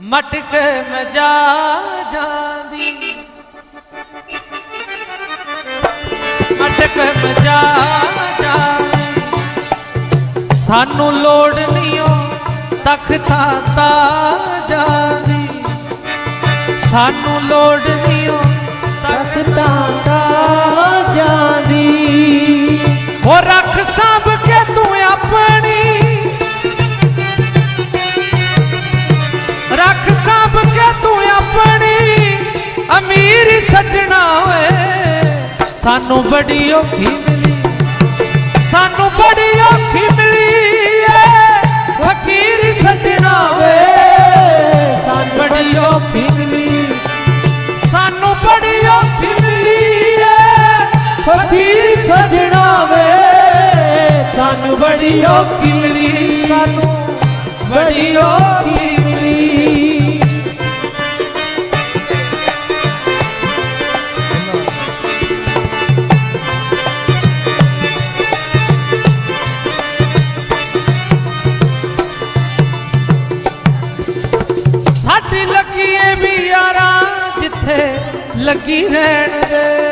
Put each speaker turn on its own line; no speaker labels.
ਮਟਕ ਮਜਾ ਜਾਂਦੀ ਮਟਕ ਮਜਾ ਜਾਂਦੀ ਸਾਨੂੰ ਲੋੜ ਨਹੀਂ ਓ ਤਖਤਾ ਤਾਜਾਂ ਦੀ ਸਾਨੂੰ ਲੋੜ ਨਹੀਂ ਓ ਤਖਤਾ
ਤਖਤਾਂ ਜਾਂਦੀ
ਹੋ ਰੱਖ ਸਾਂਭ ਸੱਜਣਾ ਓਏ। ਸਾਨੂੰ ਬੜੀ ਔਖੀ ਮਿਲੀ। ਸਾਨੂੰ ਬੜੀ ਔਖੀ ਮਿਲੀ ਏ। ਫਕੀਰ ਸੱਜਣਾ ਓਏ।
ਸਾਨੂੰ
ਬੜੀ ਔਖੀ ਮਿਲੀ। ਸਾਨੂੰ ਬੜੀ ਔਖੀ ਮਿਲੀ ਏ।
ਫਕੀਰ ਸਜਣਾ ਵੇ ਸਾਨੂੰ
ਬੜੀ ਔਖੀ ਮਿਲੀ। ਸਾਨੂੰ ਬੜੀ ਔਖੀ ਲੱਗੀ ਰਹਿਣ ਦੇ।